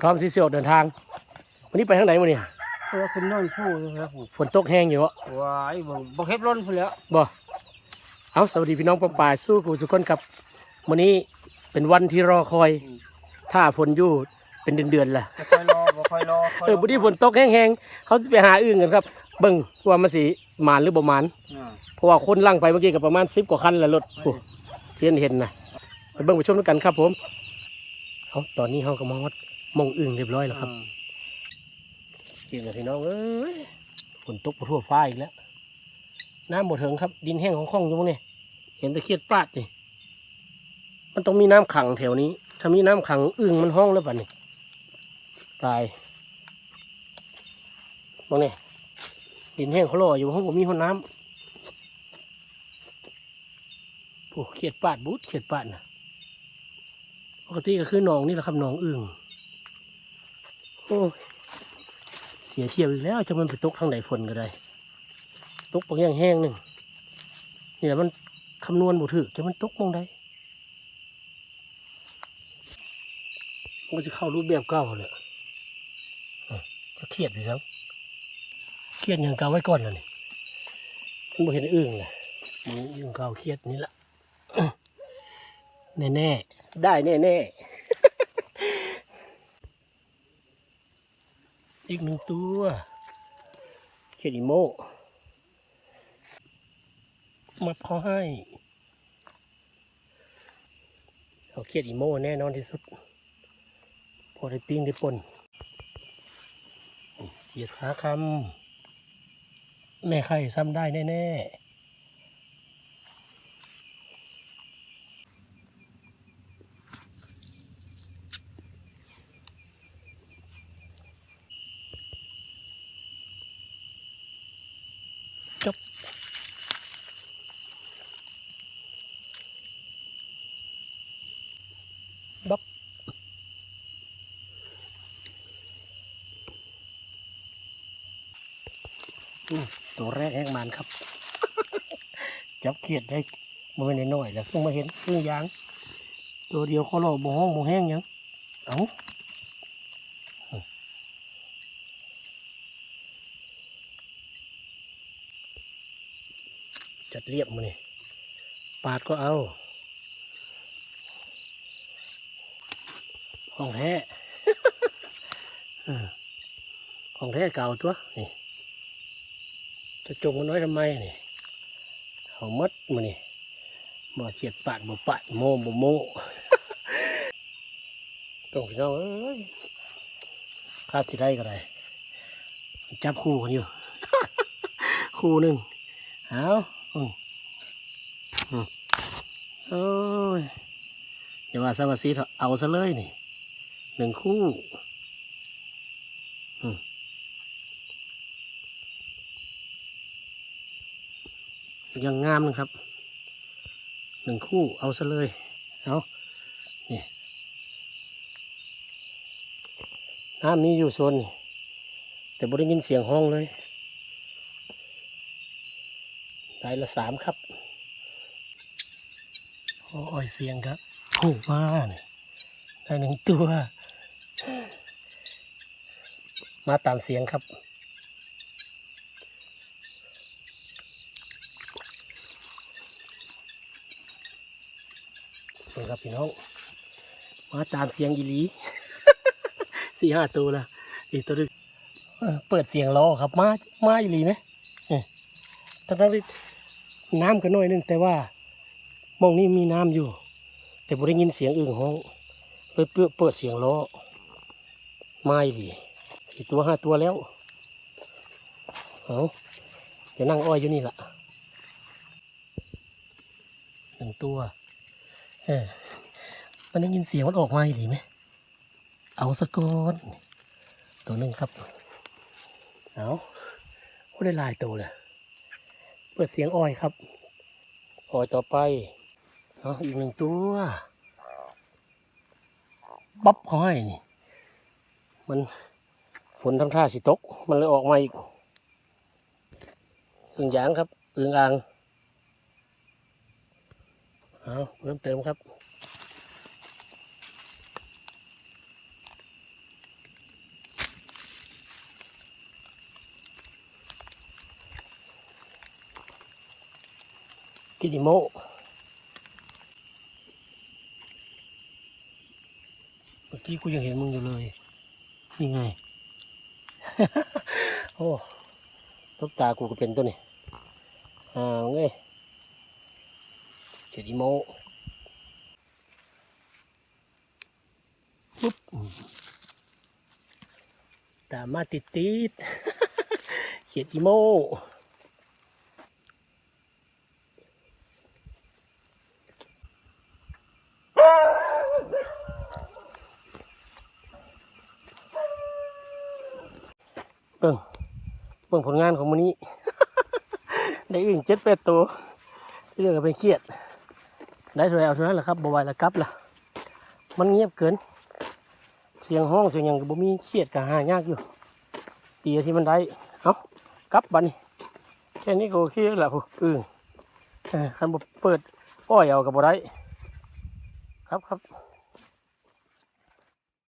พร้อมที่จะออกเดินทางวันนี้ไปทางไหนมาเนี่ยเออคุณนอนผู้นะครับผมฝนตกแห้งอยู่วะว้ายบ่บ่เฮ็ดร้นพุ่นแหล้วบ่เอาสวัสดีพี่น้องปองปายสู้กูสุกคนครับวันนี้เป็นวันที่รอคอย ถ้าฝนอยู่เป็นเดือนๆแหละบ่ค่อยรอบ่ค่อยรอค่ยเออวันนี้ฝนตกแห้งๆเขาไปหาอึ่งกันครับ เบิ่งว่ามันสิหมานหรือบ่หมานอ่าเพราะว่าคนลั่งไปเมื่อกี้กับประมาณสิบกว่าคันแหละรถโอ้เทียนเห็นนะไปเบิ่งไปชมด้วยกันครับผมเอาตอนนี้เขาก็มองว่า มองอึ่งเรียบร้อยแล้วครับเกี่ยวกับพี่น้องเอ้ยฝนตกทั่วฟ้าอีกแล้วน้ำหมดเถิงครับ ดินแห้งของข้องอยู่มั้งเนี่ยเห็นตะเคียดปาดนี่มันต้องมีน้ำขังแถวนี้ ถ้ามีน้ำขังอึ่งมันห้องแล้วป่ะนี่ตายมองเนี่ยดินแห้งเขาลอยอยู่ห้องผมมีห้องน้ำโอ้เขียดปาดบูดเขียดปาดนะปกติก็คือหนองนี่แหละครับหนองอึ่ง โอ้เสียเทียวอีกแล้วจะมันไปตกทางไหนฝนก็ได้ ตกบางอย่างแห้งหนึ่งนี่แหละมันคำนวณบ่ถือจะมันตกมองใดมันจะเข้ารูปแบบเก่าเลยจะเครียดไปซังเครียดอย่างเก่าไว้ก่อนแล้วนี่มันบ่เห็นอึ้งเลยมันอึ้งเก่าเครียดนี่แหละแน่แน่ๆได้แน่แน่ๆ อีกหนึ่งตัวเคดิโมมาพอให้เอาเครียดอีโมแน่นอนที่สุด พอได้ปิ้งได้ป่นเหยียดขาคำแม่ไข่ซ้ำได้แน่ๆ ตัวแรกแห้งมันครับ จับเขียดได้มือน้อยแล้วเพิ่งมาเห็นเพิ่งยาง ตัวเดียวเขาเราบ่ห้องบ่แห้งยังเอาจัดเรียบมานี่ปาดก็เอาของแท้ของแท้เก่าตัวนี่ จะจงมันน้อยทำไมนี่เอามัดมานี่บ่เจียดปาดบ่ปาดโมบ่โมต้องพี่น้องเอ้ยคาดที่ได้ก็ได้จับคู่กันอยู่ คู่หนึ่งเอาอืมอืมโอ้ยอย่าว่าสมาซีเถอะเอาซะเลยนี่หนึ่งคู่ ยังงามนะครับหนึ่งคู่เอาซะเลย เอานี่น้ำนี้อยู่โซนแต่บ่ได้ยินเสียงห้องเลยได้ละสามครับโอ้ยเสียงครับโผล่มาเนี่ยได้หนึ่งตัว มาตามเสียงครับ นี่ครับพี่น้อง มาตามเสียงอีหลีสี่ห้าตัวละอีกตัวนึงเปิดเสียงล้อครับ มา มาอีหลีไหมเออทั้งทั้งที่น้ำกันหน่อยนึง แต่ว่ามองนี่มีน้ำอยู่ แต่ผมได้ยินเสียงอื่นห้องเลยเปิดเปิดเสียงล้อมาอีหลีสี่ตัวห้าตัวแล้วเอาเดี๋ยวนั่งอ้อยอยู่นี่ละหนึ่งตัว ออมันได้ยินเสียงมันออกมาอีหรือไหมเอาสะกอนตัวหนึ่งครับ เอาโอ้ได้ลายตัวเลยเปิดเสียงอ้อยครับอ้อยต่อไปเอาอีกหนึ่งตัวบ๊อบเขาให้นี่ มันฝนทำท่าสิตก มันเลยออกมาอีกอึ่งยางครับอึ่งอ่าง เอาเริ่มเติมครับกิดิโมเมื่อกี้กูยังเห็นมึงอยู่เลยนี่ไง โอ้ตบตากูก็เป็นตัวนี้อ่าไง เขียดอิโมปุ๊บอืมตามมาติดติดๆเขียดอิโมเบิ่งเบิ่งผลงานของมันนี้ ได้อึ่งเจ็ดแปดตัวที่เรื่องก็เป็นเครียด ได้เท่าไรเอาเท่านั้นแหละครับบไหวแล้วกลับล่ะ มันเงียบเกิน เสียงห้องเสียงอย่างบ่มีเครียดกับหายากอยู่ปีที่มันได้เอากลับบัดนี้แค่นี้ก็โอเคแล้วล่ะผู้อื่นคันบ่เปิดป้อยเอากับบ่ได้ครับครับ